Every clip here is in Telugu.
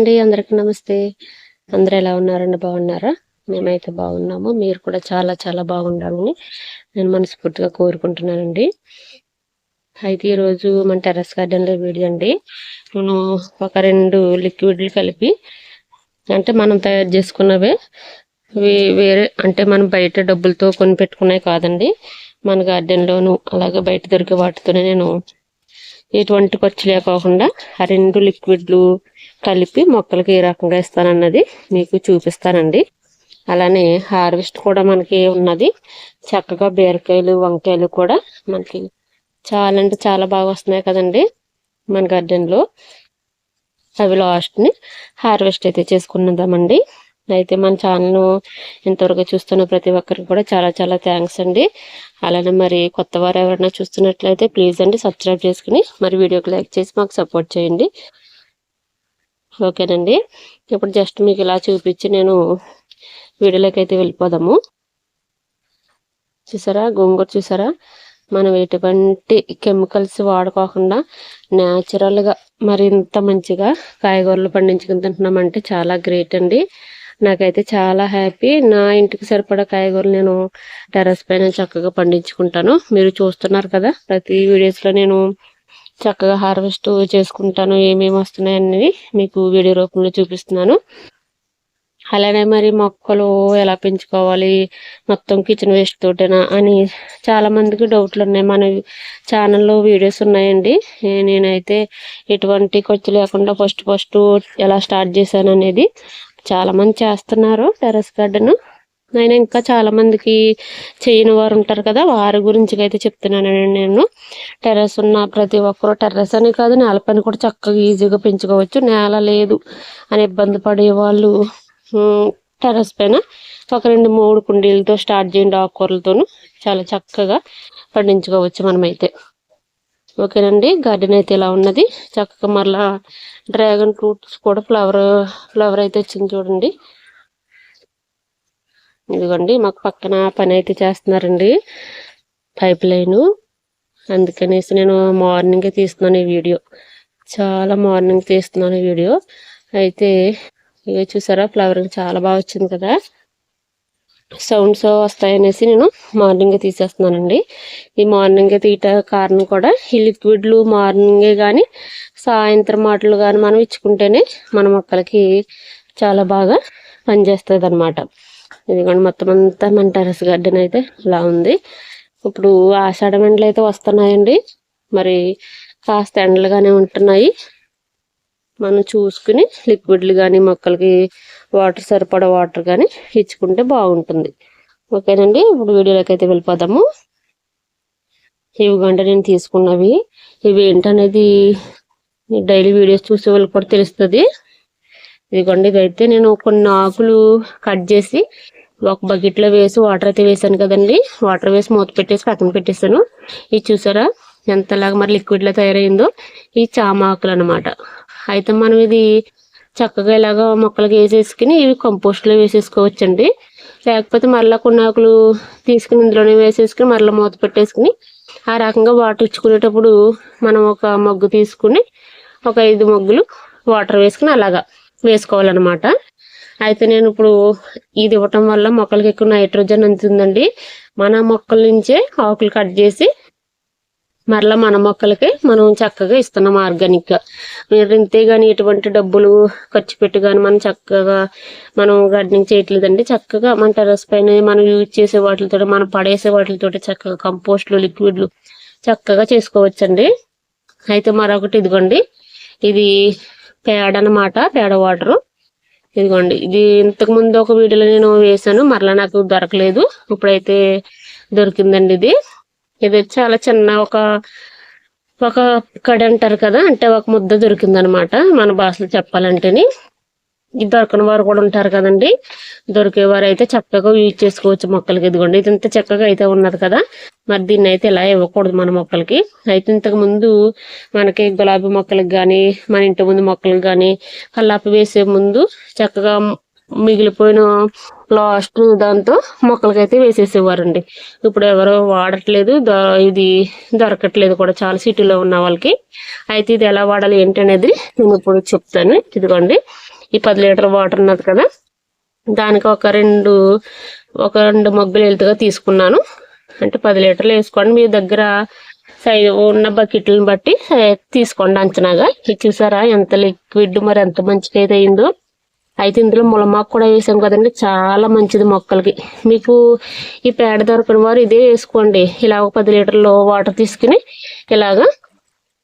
అండి అందరికి నమస్తే. అందరు ఎలా ఉన్నారండి? బాగున్నారా? మేమైతే బాగున్నాము. మీరు కూడా చాలా చాలా బాగుండాలని నేను మనస్ఫూర్తిగా కోరుకుంటున్నానండి. అయితే ఈరోజు మన టెర్రస్ గార్డెన్లో వీడియో అండి. నేను ఒక రెండు లిక్విడ్లు కలిపి అంటే మనం తయారు చేసుకున్నవే వేరే అంటే మనం బయట డబ్బులతో కొని పెట్టుకున్నాయి కాదండి. మన గార్డెన్లోను అలాగే బయట దొరికే వాటితోనే నేను ఎటువంటి ఖర్చు లేకోకుండా ఆ రెండు లిక్విడ్లు కలిపి మొక్కలకి ఏ రకంగా ఇస్తానన్నది మీకు చూపిస్తానండి. అలానే హార్వెస్ట్ కూడా మనకి ఉన్నది. చక్కగా బీరకాయలు వంకాయలు కూడా మనకి చాలా అంటే చాలా బాగా వస్తున్నాయి కదండి మన గార్డెన్లో. అవి లాస్ట్ని హార్వెస్ట్ అయితే చేసుకున్నదామండి అయితే మన ఛానల్ ఇంతవరకు చూస్తున్న ప్రతి ఒక్కరికి కూడా చాలా చాలా థ్యాంక్స్ అండి. అలానే మరి కొత్త వారు ఎవరైనా చూస్తున్నట్లయితే ప్లీజ్ అండి సబ్స్క్రైబ్ చేసుకుని మరి వీడియోకి లైక్ చేసి మాకు సపోర్ట్ చేయండి. ఓకేనండి. ఇప్పుడు జస్ట్ మీకు ఇలా చూపించి నేను వీడియోలోకి అయితే వెళ్ళిపోదాము. చూసారా? గోంగూర చూసారా? మనం ఎటువంటి కెమికల్స్ వాడుకోకుండా న్యాచురల్గా మరింత మంచిగా కాయగూరలు పండించుకుని తింటున్నామంటే చాలా గ్రేట్ అండి. నాకైతే చాలా హ్యాపీ. నా ఇంటికి సరిపడా కాయగూరలు నేను టెర్రస్ పైన చక్కగా పండించుకుంటాను. మీరు చూస్తున్నారు కదా ప్రతి వీడియోస్లో నేను చక్కగా హార్వెస్ట్ చేసుకుంటాను ఏమేమి వస్తున్నాయి అనేది మీకు వీడియో రూపంలో చూపిస్తున్నాను. అలానే మరి మొక్కలు ఎలా పెంచుకోవాలి మొత్తం కిచెన్ వేస్ట్ తోటేనా అని చాలా మందికి డౌట్లు ఉన్నాయి. మన ఛానల్లో వీడియోస్ ఉన్నాయండి. నేనైతే ఎటువంటి ఖర్చు లేకుండా ఫస్ట్ ఫస్ట్ ఎలా స్టార్ట్ చేశాను అనేది చాలా మంది చేస్తున్నారు టెర్రస్ గార్డెన్. నేను ఇంకా చాలా మందికి చేయని వారు ఉంటారు కదా వారి గురించి అయితే చెప్తున్నానండి నేను. టెర్రస్ ఉన్న ప్రతి ఒక్కరు టెర్రస్ అని కాదు నేల పని కూడా చక్కగా ఈజీగా పెంచుకోవచ్చు. నేల లేదు అని ఇబ్బంది పడే వాళ్ళు టెర్రస్ పైన ఒక రెండు మూడు కుండీలతో స్టార్ట్ చేయండి ఆకుకూరలతోనూ. చాలా చక్కగా పండించుకోవచ్చు మనమైతే. ఓకేనండి. గార్డెన్ అయితే ఇలా ఉన్నది. చక్కగా మరలా డ్రాగన్ ఫ్రూట్స్ కూడా ఫ్లవర్ ఫ్లవర్ అయితే వచ్చింది చూడండి. ఇదిగోండి మాకు పక్కన పని అయితే చేస్తున్నారండి. Pipe line. అందుకనేసి నేను మార్నింగే తీస్తున్నాను ఈ వీడియో. చాలా మార్నింగ్ తీస్తున్నాను ఈ వీడియో. అయితే ఇక చూసారా ఫ్లవరింగ్ చాలా బాగా వచ్చింది కదా. సౌండ్స్ వస్తాయనేసి నేను మార్నింగే తీసేస్తున్నానండి. ఈ మార్నింగే తీయట కారణం కూడా ఈ లిక్విడ్లు మార్నింగే కానీ సాయంత్రం మాటలు కానీ మనం ఇచ్చుకుంటేనే మన మొక్కలకి చాలా బాగా పనిచేస్తుంది అనమాట ఇదిగోండి మొత్తం అంతా మన టెరస్ గార్డెన్ అయితే ఇలా ఉంది. ఇప్పుడు ఆషాఢ ఎండలు అయితే వస్తున్నాయండి. మరి కాస్త ఎండలుగానే ఉంటున్నాయి. మనం చూసుకుని లిక్విడ్లు కానీ మొక్కలకి వాటర్ సరిపడా వాటర్ కానీ ఇచ్చుకుంటే బాగుంటుంది. ఓకేనండి? ఇప్పుడు వీడియోలోకి అయితే వెళ్ళిపోదాము. ఇవి గంట నేను తీసుకున్నవి. ఇవి ఏంటనేది డైలీ వీడియోస్ చూసే వాళ్ళకి కూడా తెలుస్తుంది. ఇదిగోండి ఇదైతే నేను కొన్ని ఆకులు కట్ చేసి ఒక బకెట్లో వేసి వాటర్ అయితే వేసాను కదండి. వాటర్ వేసి మూత పెట్టేసి పక్కన పెట్టేసాను ఇది చూసారా? ఎంతలాగా మరి లిక్విడ్లో తయారైందో. ఈ చామ ఆకులు అనమాట అయితే మనం ఇది చక్కగా ఇలాగ మొక్కలకి వేసేసుకుని ఇవి కంపోస్ట్లో వేసేసుకోవచ్చండి. లేకపోతే మరలా కొన్ని ఆకులు తీసుకుని ఇందులోనే వేసేసుకుని మరలా మూత పెట్టేసుకుని ఆ రకంగా వాటర్ ఇచ్చుకునేటప్పుడు మనం ఒక మగ్గు తీసుకుని ఒక ఐదు మగ్గులు వాటర్ వేసుకుని అలాగా వేసుకోవాలన్నమాట. అయితే నేను ఇప్పుడు ఇది ఇవ్వటం వల్ల మొక్కలకి ఎక్కువ నైట్రోజన్ అందుతుందండి మన మొక్కల నుంచే ఆకులు కట్ చేసి మరలా మన మొక్కలకి మనం చక్కగా ఇస్తున్నాం ఆర్గానిక్గా ఇంతే గాని ఎటువంటి డబ్బులు ఖర్చు పెట్టి కానీ మనం చక్కగా మనం గార్డెనింగ్ చేయట్లేదండి. చక్కగా మన టెరస్ పైన మనం యూజ్ చేసే వాటితో మనం పడేసే వాటితో చక్కగా కంపోస్ట్లు లిక్విడ్లు చక్కగా చేసుకోవచ్చండి. అయితే మరొకటి ఇదిగోండి. ఇది పేడ అన్నమాట పేడ వాటర్. ఇదిగోండి. ఇది ఇంతకు ముందు ఒక వీడియోలో నేను వేసాను మరలా నాకు దొరకలేదు. ఇప్పుడైతే దొరికిందండి ఇది. ఇది చాలా చిన్న ఒక ఒక కడ అంటారు కదా అంటే ఒక ముద్ద దొరికిందనమాట మన భాషలో చెప్పాలంటేని. ఇది దొరకని వారు కూడా ఉంటారు కదండి. దొరికేవారు అయితే చక్కగా యూజ్ చేసుకోవచ్చు మొక్కలకి. ఇదిగోండి ఇది ఇంత చక్కగా అయితే ఉన్నది కదా. మరి దీన్ని అయితే ఇలా ఇవ్వకూడదు మన మొక్కలకి. అయితే ఇంతకు ముందు మనకి గులాబీ మొక్కలకు కానీ మన ఇంటి ముందు మొక్కలకు కానీ కల్లాపి వేసే ముందు చక్కగా మిగిలిపోయిన లాస్ట్ దాంతో మొక్కలకైతే వేసేసేవారండి. ఇప్పుడు ఎవరు వాడట్లేదు ఇది దొరకట్లేదు కూడా చాలా సిటీలో ఉన్న వాళ్ళకి. అయితే ఇది ఎలా వాడాలి ఏంటి అనేది నేను ఇప్పుడు చెప్తాను. ఇదిగోండి ఈ పది లీటర్ వాటర్ ఉన్నది కదా దానికి ఒక రెండు ఒక రెండు మగ్గులు వెళ్తుగా తీసుకున్నాను. అంటే పది లీటర్లు వేసుకోండి. మీ దగ్గర సై ఉన్న బకెట్లను బట్టి తీసుకోండి అంచనాగా. ఇది చూసారా ఎంత లిక్విడ్ మరి ఎంత మంచిగా అయితే అయిందో అయితే ఇందులో ములమాకు కూడా వేసాం కదండి. చాలా మంచిది మొక్కలకి. మీకు ఈ పేడ దొరకని వారు ఇదే వేసుకోండి. ఇలా ఒక పది లీటర్లు వాటర్ తీసుకుని ఇలాగా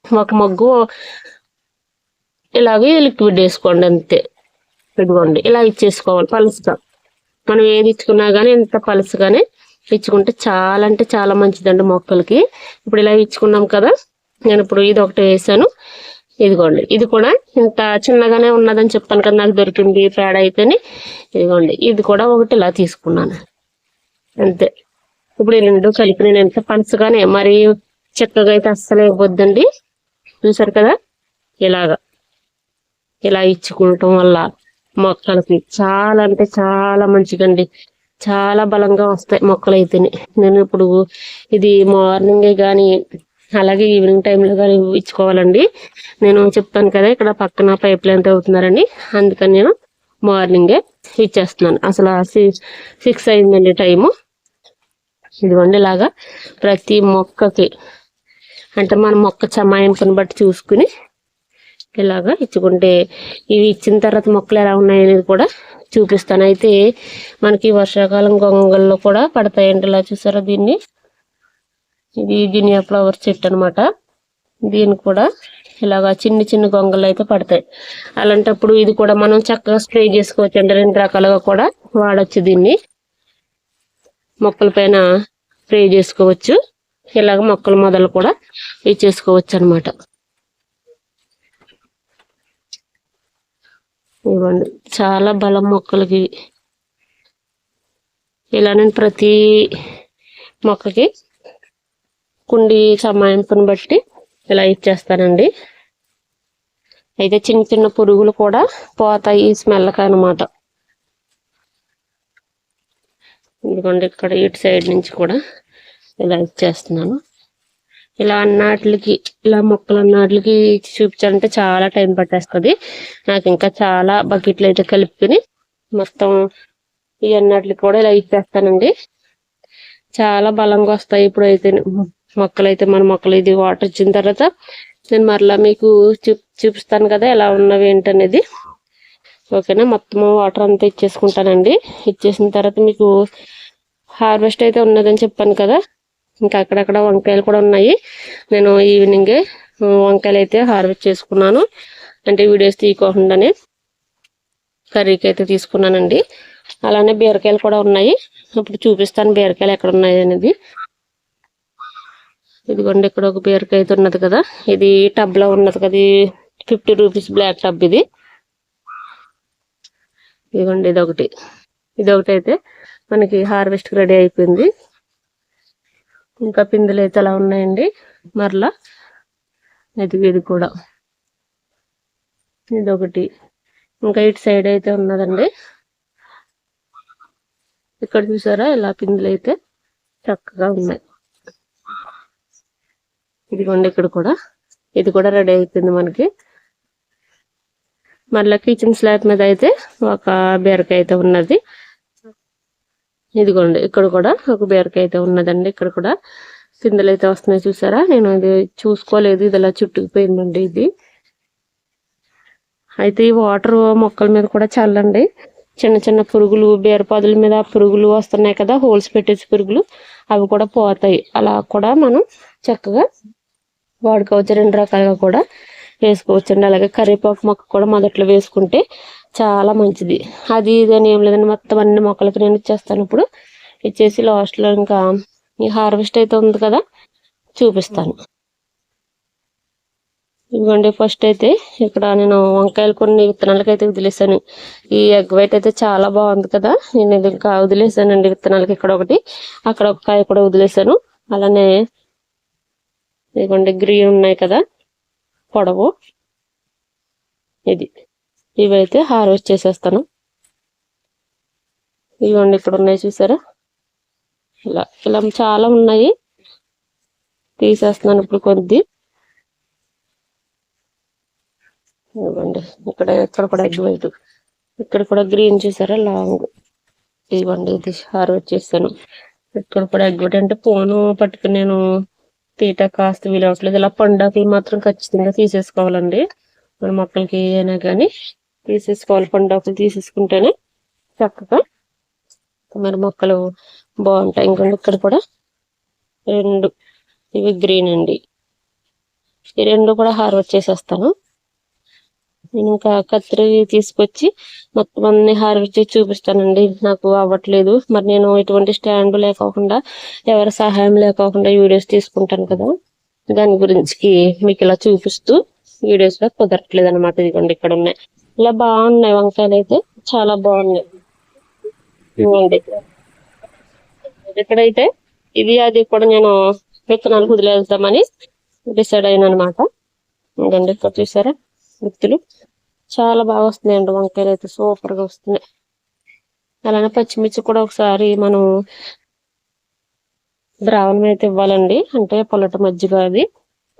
ఒక మగ్గు ఇలాగే లిక్విడ్ వేసుకోండి అంతే. ఇదిగోండి ఇలా ఇచ్చేసుకోవాలి పలుసుగా. మనం ఏది ఇచ్చుకున్నా కానీ ఇంత పలుసుగానే ఇచ్చుకుంటే చాలా అంటే చాలా మంచిదండి మొక్కలకి. ఇప్పుడు ఇలా ఇచ్చుకున్నాం కదా నేను ఇప్పుడు ఇది ఒకటి వేసాను. ఇదిగోండి. ఇది కూడా ఇంత చిన్నగానే ఉన్నదని చెప్పాను కదా నాకు దొరికింది పేడ అయితేనే. ఇదిగోండి. ఇది కూడా ఒకటి ఇలా తీసుకున్నాను. అంతే. ఇప్పుడు ఈ రెండు కలిపి నేను ఎంత పలుసుగానే మరి చిక్కగా అయితే అస్సలు ఇవ్వద్దండి. చూసారు కదా? ఇలాగా. ఇలా ఇచ్చుకోవటం వల్ల మొక్కలకి చాలా అంటే చాలా మంచిదండి. చాలా బలంగా వస్తాయి మొక్కలు అయితేనే నేను ఇప్పుడు ఇది మార్నింగే కానీ అలాగే ఈవినింగ్ టైంలో కానీ ఇచ్చుకోవాలండి. నేను చెప్తాను కదా ఇక్కడ పక్కన పైప్ లైన్ అవుతున్నారని అందుకని నేను మార్నింగే ఇచ్చేస్తున్నాను. అసలు సిక్స్ అయిందండి టైము. ఇదిగోండి ఇలాగా ప్రతి మొక్కకి అంటే మన మొక్క చమాయింపుని బట్టి చూసుకుని ఇలాగా ఇచ్చుకుంటే ఇవి ఇచ్చిన తర్వాత మొక్కలు ఎలా ఉన్నాయనేది కూడా చూపిస్తాను. అయితే మనకి వర్షాకాలం గొంగల్లో కూడా పడతాయండి. ఇలా చూసారా దీన్ని? ఇది గినియా ఫ్లవర్ చెట్టు అనమాట దీనికి కూడా ఇలాగా చిన్న చిన్న గొంగలు అయితే పడతాయి. అలాంటప్పుడు ఇది కూడా మనం చక్కగా స్ప్రే చేసుకోవచ్చు అండి. రెండు రకాలుగా కూడా వాడచ్చు దీన్ని. మొక్కల పైన స్ప్రే చేసుకోవచ్చు. ఇలాగ మొక్కల మొదలు కూడా ఇచ్చేసుకోవచ్చు అనమాట ఇవ్వండి. చాలా బలం మొక్కలకి. ఇలా నేను ప్రతి మొక్కకి కుండి సమాయింపుని బట్టి ఇలా ఇచ్చేస్తానండి. అయితే చిన్న చిన్న పురుగులు కూడా పోతాయి స్మెల్కి అనమాట ఎందుకంటే ఇక్కడ ఇటు సైడ్ నుంచి కూడా ఇలా ఇచ్చేస్తున్నాను. ఇలా అన్నాటికి ఇలా మొక్కలు అన్నాటికి చూపించాలంటే చాలా టైం పట్టేస్తుంది. నాకు ఇంకా చాలా బకెట్లు అయితే కలుపుకుని మొత్తం ఈ అన్నాటికి కూడా ఇలా ఇచ్చేస్తానండి. చాలా బలంగా వస్తాయి ఇప్పుడు అయితే మొక్కలు అయితే మన మొక్కలు ఇది వాటర్ ఇచ్చిన తర్వాత నేను మరలా మీకు చూపిస్తాను కదా ఎలా ఉన్నవి ఏంటనేది. ఓకేనా? మొత్తం వాటర్ అంతా ఇచ్చేసుకుంటానండి. ఇచ్చేసిన తర్వాత మీకు హార్వెస్ట్ అయితే ఉన్నదని చెప్పాను కదా. ఇంకా అక్కడక్కడ వంకాయలు కూడా ఉన్నాయి. నేను ఈవినింగే వంకాయలు అయితే హార్వెస్ట్ చేసుకున్నాను. అంటే వీడియోస్ తీయకుండానే కర్రీకి అయితే తీసుకున్నానండి. అలానే బీరకాయలు కూడా ఉన్నాయి. ఇప్పుడు చూపిస్తాను బీరకాయలు ఎక్కడ ఉన్నాయి అనేది. ఇదిగోండి ఇక్కడ ఒక బీరకాయ అయితే ఉన్నది కదా. ఇది టబ్లో ఉన్నది కదా. ఫిఫ్టీ రూపీస్ బ్లాక్ టబ్ ఇది. ఇదిగోండి ఇది ఒకటి ఇది ఒకటి అయితే మనకి హార్వెస్ట్ రెడీ అయిపోయింది. ఇంకా పిందులు అయితే అలా ఉన్నాయండి. మరలా ఇది ఇది కూడా. ఇది ఒకటి ఇంకా ఇటు సైడ్ అయితే ఉన్నదండి. ఇక్కడ చూసారా? ఇలా పిందులు అయితే చక్కగా ఉన్నాయి. ఇదిగోండి ఇక్కడ కూడా. ఇది కూడా రెడీ అయిపోయింది మనకి. మళ్ళీ కిచెన్ స్లాబ్ మీద అయితే ఒక బీరకాయ అయితే ఉన్నది. ఇదిగోండి ఇక్కడ కూడా ఒక బీరకాయ అయితే ఉన్నదండి. ఇక్కడ కూడా పిందెలు అయితే వస్తున్నాయి చూసారా? నేను ఇది చూసుకోలేదు. ఇది అలా చుట్టుకుపోయిందండి ఇది. అయితే ఈ వాటర్ మొక్కల మీద కూడా చల్లండి. చిన్న చిన్న పురుగులు బీరపాదుల మీద పురుగులు వస్తున్నాయి కదా. హోల్స్ పెట్టేసి పురుగులు అవి కూడా పోతాయి. అలా కూడా మనం చక్కగా వాడుకోవచ్చు. రెండు రకాలుగా కూడా వేసుకోవచ్చు అండి. అలాగే కరివేపాకు మొక్క కూడా మొదట్లో వేసుకుంటే చాలా మంచిది. అది ఇది అని ఏం లేదండి. మొత్తం అన్ని మొక్కలకి నేను ఇచ్చేస్తాను ఇప్పుడు. ఇచ్చేసి లాస్ట్లో ఇంకా ఈ హార్వెస్ట్ అయితే ఉంది కదా చూపిస్తాను. ఇవ్వండి ఫస్ట్ అయితే ఇక్కడ నేను వంకాయలు కొన్ని విత్తనాలకి అయితే వదిలేసాను ఈ ఎగ్ వైట్ అయితే చాలా బాగుంది కదా. నేను ఇది ఇంకా వదిలేసానండి విత్తనాలకి ఇక్కడ ఒకటి. అక్కడ ఒక కాయ కూడా వదిలేసాను అలానే ఇదిగోండి గ్రీన్ ఉన్నాయి కదా పొడవు. ఇది. ఇవైతే హార్వెస్ట్ చేసేస్తాను. ఇవ్వండి ఇక్కడ ఉన్నాయి చూసారా? ఇలా ఇలా చాలా ఉన్నాయి. తీసేస్తున్నాను ఇప్పుడు కొద్ది. ఇవ్వండి ఇక్కడ ఇక్కడ కూడా ఎగ్ వైట్. ఇక్కడ కూడా గ్రీన్ చూసారా? లాంగ్ ఇవ్వండి ఇది హార్వెస్ట్ చేస్తాను. ఇక్కడ కూడా ఎగ్ వైట్. అంటే పోను పట్టుకుని నేను తీట కాస్త వీలవట్లేదు ఇలా పండాకులు మాత్రం ఖచ్చితంగా తీసేసుకోవాలండి. మన మొక్కలకి అయినా కానీ తీసేసుకోవాలి. పండాకులు తీసేసుకుంటేనే చక్కగా మరి మొక్కలు బాగుంటాయి. ఇంకొండి ఇక్కడ కూడా రెండు. ఇవి గ్రీన్ అండి. ఈ రెండు కూడా హార్వెస్ట్ చేసేస్తాను. నేను ఇంకా కత్తిరి తీసుకొచ్చి మొత్తం అన్ని హార్వెస్ట్ చేసి చూపిస్తానండి. నాకు అవ్వట్లేదు. మరి నేను ఎటువంటి స్టాండ్ లేకోకుండా ఎవరి సహాయం లేకోకుండా వీడియోస్ తీసుకుంటాను కదా. దాని గురించి మీకు ఇలా చూపిస్తూ వీడియోస్లో కుదరట్లేదు అనమాట ఇదిగోండి ఇక్కడ ఉన్నాయి. ఇలా బాగున్నాయి వంకాయలు అయితే. చాలా బాగున్నాయి. ఇక్కడైతే ఇది అది కూడా నేను విత్తనాలు వదిలేద్దామని డిసైడ్ అయినా అనమాట ఇంకండి ఇక్కడ చూసారా? గుర్తులు చాలా బాగా వస్తున్నాయండి వంకాయలు అయితే. సూపర్గా వస్తున్నాయి. అలానే పచ్చిమిర్చి కూడా ఒకసారి మనం ద్రావణం అయితే ఇవ్వాలండి. అంటే పొలట మజ్జిగ అది.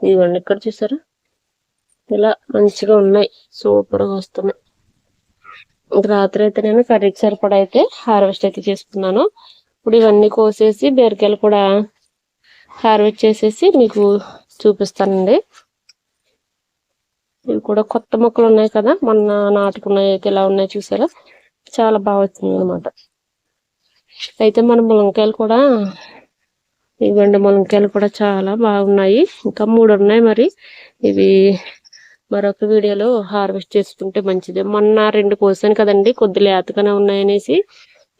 ఇవ్వండి ఇక్కడ చూసారా? ఇలా మంచిగా ఉన్నాయి. సూపర్గా వస్తున్నాయి. రాత్రి అయితే నేను కర్రీకి సరిపడా అయితే హార్వెస్ట్ అయితే చేసుకున్నాను. ఇప్పుడు ఇవన్నీ కోసేసి బీరకాయలు కూడా హార్వెస్ట్ చేసేసి మీకు చూపిస్తానండి. ఇవి కూడా కొత్త మొక్కలు ఉన్నాయి కదా మొన్న నాటుకున్నాయి అయితే ఇలా ఉన్నాయి చూసారా? చాలా బాగా వచ్చింది అనమాట అయితే మన ములంకాయలు కూడా ఇవ్వండి ములంకాయలు కూడా చాలా బాగున్నాయి. ఇంకా మూడు ఉన్నాయి మరి. ఇవి మరొక వీడియోలో హార్వెస్ట్ చేసుకుంటే మంచిది. మొన్న రెండు కోసాను కదండి కొద్ది లేతగానే ఉన్నాయనేసి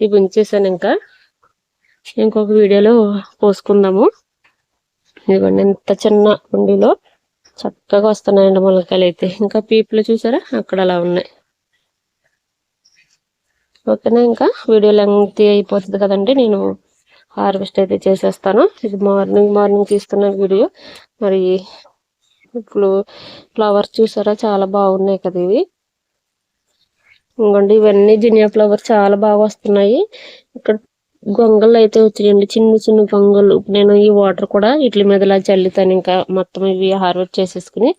ఇవి ఉంచేసాను ఇంకా. ఇంకొక వీడియోలో పోసుకుందాము. ఇదిగోండి ఇంత చిన్న కుండీలో చక్కగా వస్తున్నాయండి మొలకలు అయితే. ఇంకా పీపులు చూసారా? అక్కడ అలా ఉన్నాయి. ఓకేనా ఇంకా? వీడియో లెంగ్త్ అయిపోతుంది కదండి. నేను హార్వెస్ట్ అయితే చేసేస్తాను. ఇది మార్నింగ్ మార్నింగ్ తీస్తున్న వీడియో. మరి ఇప్పుడు ఫ్లవర్స్ చూసారా? చాలా బాగున్నాయి కదా ఇవి. ఇంకోండి ఇవన్నీ జినియా ఫ్లవర్స్ చాలా బాగా వస్తున్నాయి. ఇక్కడ గొంగళ్ళు అయితే వచ్చినాయండి. చిన్న చిన్న గొంగళ్ళు నేను ఈ వాటర్ కూడా ఇట్ల మీద ఇలా చల్లుతాను. ఇంకా మొత్తం ఇవి హార్వెస్ట్ చేసేసుకుని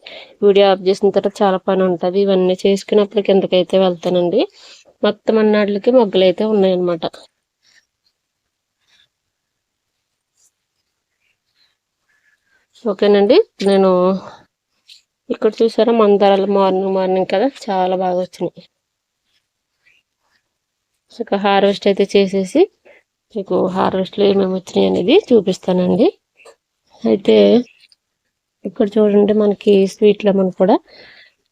వీడియో ఆఫ్ చేసిన తర్వాత చాలా పని ఉంటుంది. ఇవన్నీ చేసుకున్నప్పుడు కిందకైతే వెళ్తానండి. మొత్తం అన్నాటికి మొగ్గలు అయితే ఉన్నాయన్నమాట. ఓకేనండి. నేను ఇక్కడ చూసారా? మందారాలు మార్నింగ్ మార్నింగ్ కదా? చాలా బాగా వచ్చినాయి. ఇక హార్వెస్ట్ అయితే చేసేసి మీకు హార్వెస్ట్లో ఏమేమి వచ్చినాయి అనేది చూపిస్తానండి. అయితే ఇక్కడ చూడండి మనకి స్వీట్ లెమన్ కూడా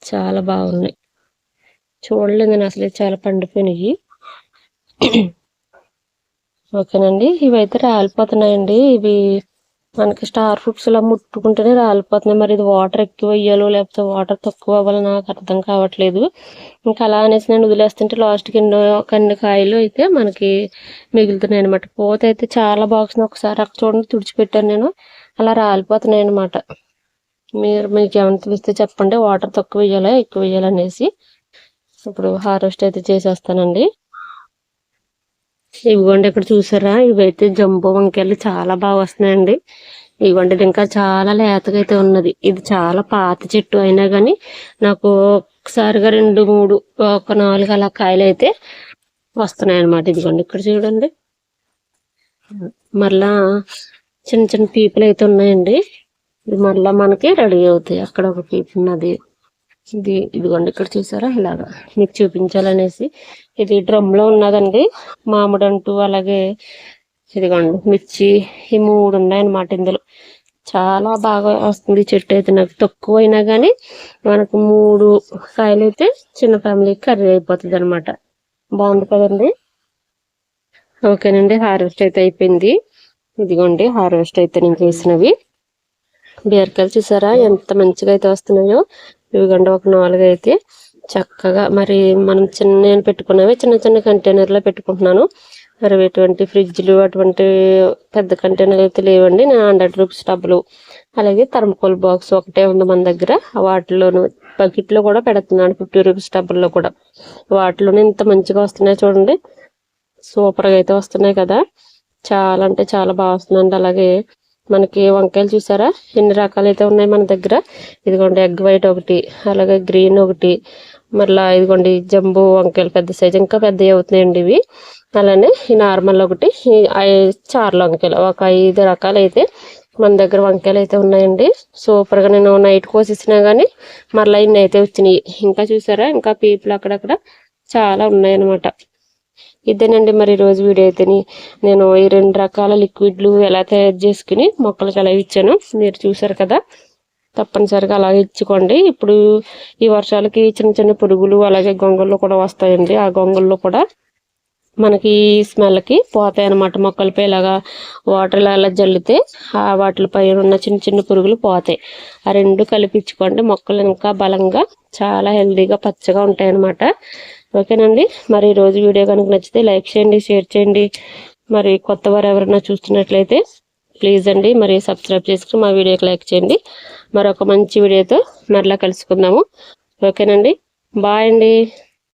చాలా బాగున్నాయి. చూడలేదు నేను అసలు చాలా పండిపోయినాయి. ఓకేనండి ఇవైతే రాలిపోతున్నాయండి. ఇవి మనకి స్టార్ ఫ్రూట్స్ ఇలా ముట్టుకుంటేనే రాలిపోతున్నాయి. మరి ఇది వాటర్ ఎక్కువ వేయాలో లేకపోతే వాటర్ తక్కువ అవ్వాలో నాకు అర్థం కావట్లేదు. ఇంకా అలా అనేసి నేను వదిలేస్తుంటే లాస్ట్కి ఎన్నో కన్ని కాయలు అయితే మనకి మిగులుతున్నాయి అనమాట పోత అయితే చాలా బాక్స్ని ఒకసారి అక్కడ చూడండి తుడిచిపెట్టాను నేను. అలా రాలిపోతున్నాయి అనమాట మీరు మీకు ఏమైనా తెలిస్తే చెప్పండి. వాటర్ తక్కువ వేయాలా ఎక్కువ వేయాలనేసి ఇప్పుడు హార్వెస్ట్ అయితే చేసేస్తానండి. ఇవ్వండి ఇక్కడ చూసారా? ఇవైతే జంబో వంకాయలు చాలా బాగా వస్తున్నాయండి. ఇవ్వండి ఇది ఇంకా చాలా లేతగా అయితే ఉన్నది. ఇది చాలా పాత చెట్టు అయినా కానీ నాకు ఒకసారిగా రెండు మూడు ఒక నాలుగు అలా కాయలు అయితే వస్తున్నాయి అనమాట ఇదిగోండి ఇక్కడ చూడండి. మళ్ళా చిన్న చిన్న పీపులు అయితే ఉన్నాయండి. ఇది మళ్ళా మనకి రెడీ అవుతాయి. అక్కడ ఒక పీపు ఉన్నది. ఇది ఇదిగోండి ఇక్కడ చూసారా? ఇలాగా మీకు చూపించాలనేసి. ఇది డ్రమ్లో ఉన్నదండి మామిడి అలాగే ఇదిగోండి మిర్చి ఈ మూడు ఉన్నాయన్నమాట ఇందులో. చాలా బాగా వస్తుంది చెట్టు అయితే నాకు తక్కువ అయినా కానీ మనకు మూడు కాయలు అయితే చిన్న ఫ్యామిలీకి కర్రీ అయిపోతుంది అనమాట బాగుంది కదండి? ఓకేనండి హార్వెస్ట్ అయితే అయిపోయింది. ఇదిగోండి హార్వెస్ట్ అయితే నేను చేసినవి. బీరకాయలు చూసారా? ఎంత మంచిగా అయితే వస్తున్నాయో. ఇవిగండి ఒక నాలుగు అయితే చక్కగా మరి మనం చిన్న నేను పెట్టుకున్నవి చిన్న చిన్న కంటైనర్లో పెట్టుకుంటున్నాను. మరి ఎటువంటి ఫ్రిడ్జ్లు అటువంటి పెద్ద కంటైనర్ అయితే లేవండి. నేను హండ్రెడ్ రూపీస్ డబ్బులు. అలాగే థర్మకోల్ బాక్స్ ఒకటే ఉంది మన దగ్గర. వాటిలోను బకెట్లో కూడా పెడుతున్నాను ఫిఫ్టీ రూపీస్ డబ్బుల్లో కూడా. వాటిలోనే ఇంత మంచిగా వస్తున్నాయి చూడండి. సూపర్గా అయితే వస్తున్నాయి కదా. చాలా అంటే చాలా బాగా వస్తుందండి. అలాగే మనకి వంకాయలు చూసారా? ఎన్ని రకాలు అయితే ఉన్నాయి మన దగ్గర? ఇదిగోండి ఎగ్ వైట్ ఒకటి అలాగే గ్రీన్ ఒకటి మళ్ళీ ఇదిగోండి జంబు వంకాయలు పెద్ద సైజు ఇంకా పెద్దవి అవుతున్నాయండి ఇవి. అలానే ఈ నార్మల్ ఒకటి చార్ల వంకాయలు ఒక ఐదు రకాలు అయితే మన దగ్గర వంకాయలు అయితే ఉన్నాయండి. సూపర్గా నేను నైట్ కోసేసినా కానీ మరలా ఇన్ని అయితే వచ్చినాయి. ఇంకా చూసారా? ఇంకా పీపుల్ అక్కడక్కడ చాలా ఉన్నాయి అన్నమాట ఇదేనండి మరి రోజు వీడియో అయితే నేను ఈ రెండు రకాల లిక్విడ్లు ఎలా తయారు చేసుకుని మొక్కలకు ఎలా ఇచ్చాను. మీరు చూసారు కదా? తప్పనిసరిగా అలాగే ఇచ్చుకోండి. ఇప్పుడు ఈ వర్షాలకి చిన్న చిన్న పురుగులు అలాగే గొంగళ్ళు కూడా వస్తాయండి. ఆ గొంగళ్ళు కూడా మనకి ఈ స్మెల్కి పోతాయి అన్నమాట. మొక్కలపై ఇలాగా వాటర్ అలా జల్లితే ఆ వాటిపై ఉన్న చిన్న చిన్న పురుగులు పోతాయి. ఆ రెండు కలిపించుకోండి మొక్కలు ఇంకా బలంగా చాలా హెల్దీగా పచ్చగా ఉంటాయి అన్నమాట ఓకేనండి. మరి ఈ రోజు వీడియో కనుక నచ్చితే లైక్ చేయండి షేర్ చేయండి. మరి కొత్త వారు ఎవరైనా చూస్తున్నట్లయితే ప్లీజ్ అండి మరి సబ్స్క్రైబ్ చేసుకుని మా వీడియోకి లైక్ చేయండి. మరొక మంచి వీడియోతో మరలా కలుసుకుందాము. ఓకేనండి. బాయ్ అండి.